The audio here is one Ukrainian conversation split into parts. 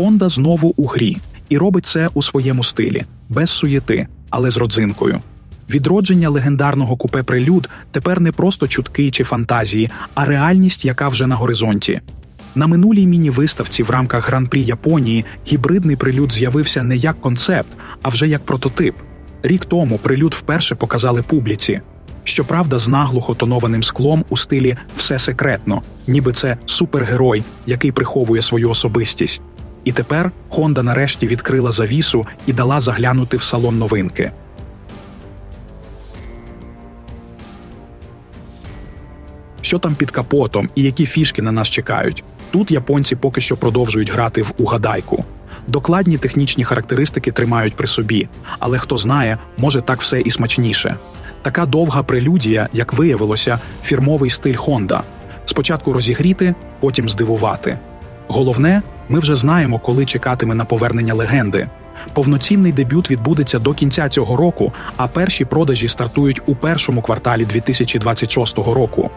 Honda знову у грі і робить це у своєму стилі, без суєти, але з родзинкою. Відродження легендарного купе прелюд тепер не просто чутки чи фантазії, а реальність, яка вже на горизонті. На минулій міні-виставці в рамках Гран-прі Японії гібридний прилюд з'явився не як концепт, а вже як прототип. Рік тому прилюд вперше показали публіці. Щоправда, з наглухо тонованим склом у стилі все секретно, ніби це супергерой, який приховує свою особистість. І тепер Honda нарешті відкрила завісу і дала заглянути в салон новинки. Що там під капотом і які фішки на нас чекають? Тут японці поки що продовжують грати в угадайку. Докладні технічні характеристики тримають при собі, але хто знає, може так все і смачніше. Така довга прелюдія, як виявилося, фірмовий стиль Honda. Спочатку розігріти, потім здивувати. Головне, ми вже знаємо, коли чекатиме на повернення легенди. Повноцінний дебют відбудеться до кінця цього року, а перші продажі стартують у першому кварталі 2026 року.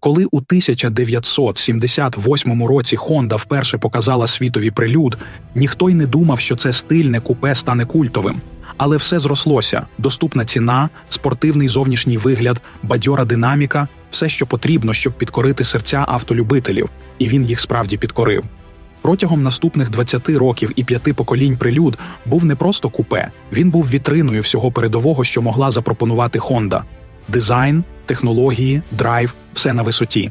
Коли у 1978 році Honda вперше показала світові прилюд, ніхто й не думав, що це стильне купе стане культовим. Але все зрослося: доступна ціна, спортивний зовнішній вигляд, бадьора динаміка, все, що потрібно, щоб підкорити серця автолюбителів, і він їх справді підкорив. Протягом наступних 20 років і п'яти поколінь прилюд був не просто купе, він був вітриною всього передового, що могла запропонувати Honda. Дизайн, технології, драйв все на висоті.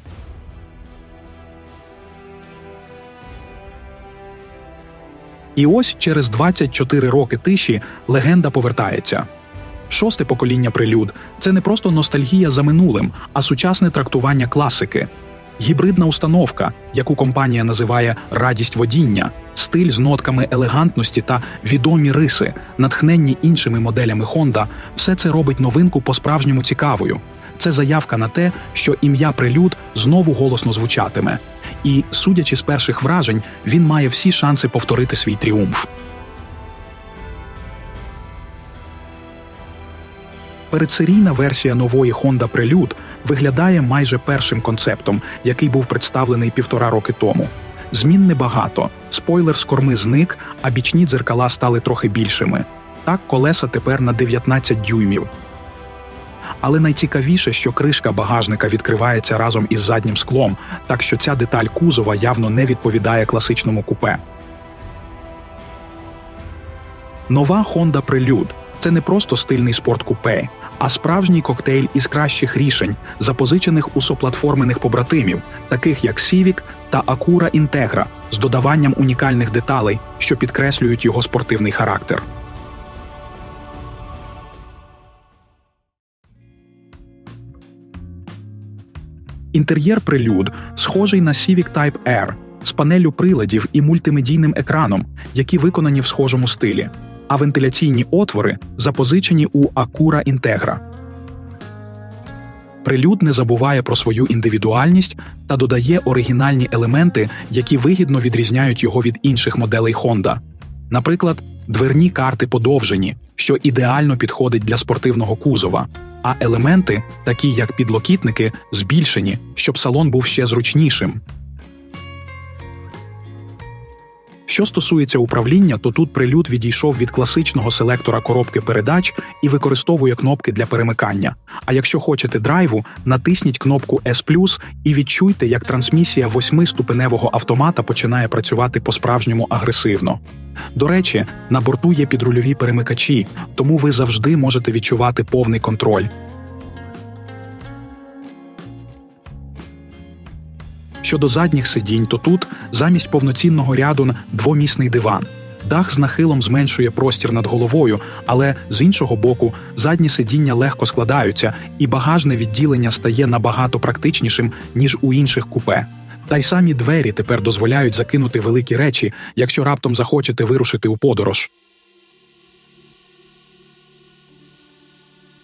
І ось через 24 роки тиші легенда повертається. Шосте покоління прилюд це не просто ностальгія за минулим, а сучасне трактування класики. Гібридна установка, яку компанія називає радість водіння, стиль з нотками елегантності та відомі риси, натхненні іншими моделями Honda, все це робить новинку по-справжньому цікавою. Це заявка на те, що ім'я прилюд знову голосно звучатиме. І, судячи з перших вражень, він має всі шанси повторити свій тріумф. Передсерійна версія нової Honda Prelude виглядає майже першим концептом, який був представлений півтора роки тому. Змін небагато. Спойлер з корми зник, а бічні дзеркала стали трохи більшими. Так, колеса тепер на 19 дюймів. Але найцікавіше, що кришка багажника відкривається разом із заднім склом, так що ця деталь кузова явно не відповідає класичному купе. Нова Honda Prelude – це не просто стильний спорткупе, а справжній коктейль із кращих рішень, запозичених у соплатформених побратимів, таких як Civic та Acura Integra, з додаванням унікальних деталей, що підкреслюють його спортивний характер. Інтер'єр прилюд схожий на Civic Type R з панелю приладів і мультимедійним екраном, які виконані в схожому стилі, а вентиляційні отвори запозичені у Acura Integra. Прилюд не забуває про свою індивідуальність та додає оригінальні елементи, які вигідно відрізняють його від інших моделей Honda. Наприклад, дверні карти подовжені, що ідеально підходить для спортивного кузова, а елементи, такі як підлокітники, збільшені, щоб салон був ще зручнішим. Що стосується управління, то тут прилюд відійшов від класичного селектора коробки передач і використовує кнопки для перемикання. А якщо хочете драйву, натисніть кнопку S+, і відчуйте, як трансмісія восьмиступеневого автомата починає працювати по-справжньому агресивно. До речі, на борту є підрульові перемикачі, тому ви завжди можете відчувати повний контроль. Щодо задніх сидінь, то тут замість повноцінного ряду двомісний диван. Дах з нахилом зменшує простір над головою, але з іншого боку, задні сидіння легко складаються, і багажне відділення стає набагато практичнішим, ніж у інших купе. Та й самі двері тепер дозволяють закинути великі речі, якщо раптом захочете вирушити у подорож.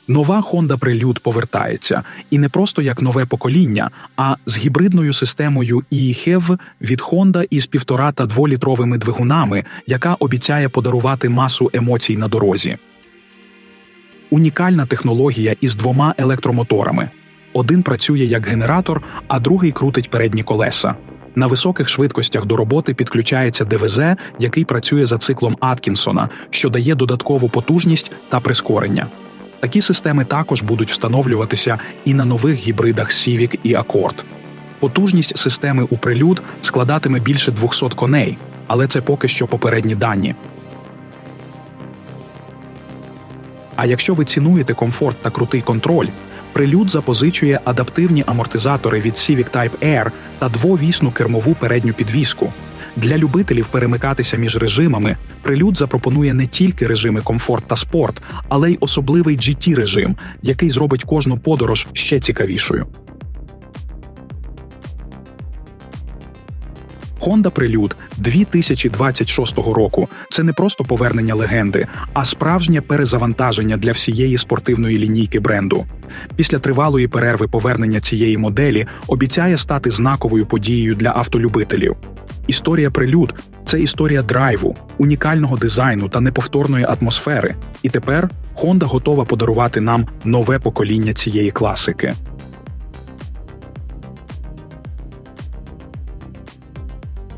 Нова Honda Prelude повертається, і не просто як нове покоління, а з гібридною системою e-HEV від Honda із півтора та дволітровими двигунами, яка обіцяє подарувати масу емоцій на дорозі. Унікальна технологія із двома електромоторами. Один працює як генератор, а другий крутить передні колеса. На високих швидкостях до роботи підключається ДВЗ, який працює за циклом Аткінсона, що дає додаткову потужність та прискорення. Такі системи також будуть встановлюватися і на нових гібридах Civic і Accord. Потужність системи у прилюд складатиме більше 200 коней, але це поки що попередні дані. А якщо ви цінуєте комфорт та крутий контроль, прилюд запозичує адаптивні амортизатори від Civic Type Air та двовісну кермову передню підвіску. Для любителів перемикатися між режимами прилюд запропонує не тільки режими комфорт та спорт, але й особливий GT режим, який зробить кожну подорож ще цікавішою. Honda Prelude 2026 року це не просто повернення легенди, а справжнє перезавантаження для всієї спортивної лінійки бренду. Після тривалої перерви повернення цієї моделі обіцяє стати знаковою подією для автолюбителів. Історія Prelude – це історія драйву, унікального дизайну та неповторної атмосфери. І тепер Honda готова подарувати нам нове покоління цієї класики.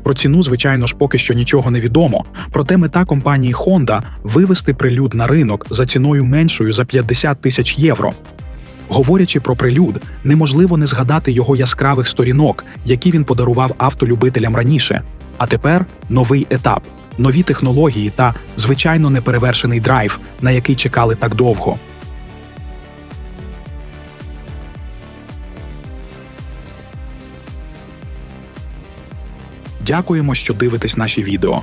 Про ціну, звичайно ж, поки що нічого не відомо. Проте мета компанії Honda вивести прилюд на ринок за ціною меншою за 50 тисяч євро. Говорячи про прилюд, неможливо не згадати його яскравих сторінок, які він подарував автолюбителям раніше. А тепер новий етап, нові технології та, звичайно, неперевершений драйв, на який чекали так довго. Дякуємо, що дивитесь наші відео.